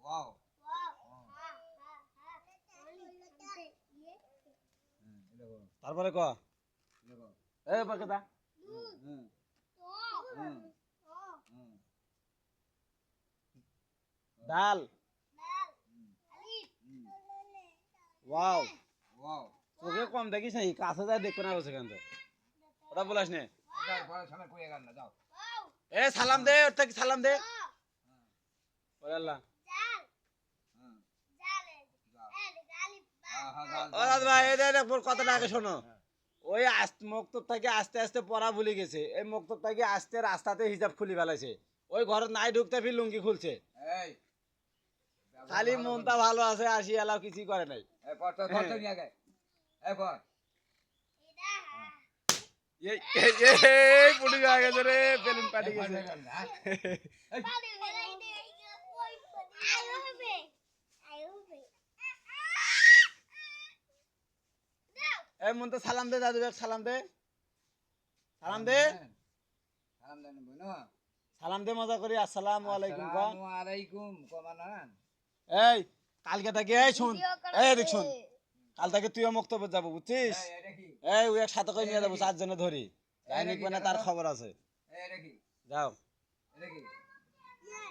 Wow তারপরে ক? ডাল। ওয়াও ওয়াও তোকে কম দেখিস না কাছে যায় দেখো না বসে কেন ওটা বলাস নে যাও। এ সালাম দে ওর থেকে সালাম দে। ওরে আল্লাহ ভাই কথাটা আগে শোনো। ওই মক্তব থেকে আস্তে আস্তে পড়া ভুলে গেছে। এই মক্তব থেকে আস্তে রাস্তাতে হিজাব খুলি ফেলাইছে। ওই ঘরে নাই ঢুকতে ফির লুঙ্গি খুলছে। খালি মনটা ভালো আছে আসি এলাও কিছুই করে নাই। এই পড়তো পড়তো নিয়ে গে এই এই এই এই পুলি গেছে। রে বেলুন পাটি গেছে। এই মন তো সালাম দে দাদু সালাম দে। সালাম দে। সালাম দেন। বোনো সালাম দে মজা করি। আসসালামু আলাইকুম আলাইকুম কমানান এই কালকে থেকে এই শুন। এই দেখ শুন। কাল তাকে তুইও মক্তব্য যাব বুঝছিস? এই ওই এক সাথে করে নিয়ে যাব চারজনে ধরি। যাই নিক মানে তার খবর আছে। যাও।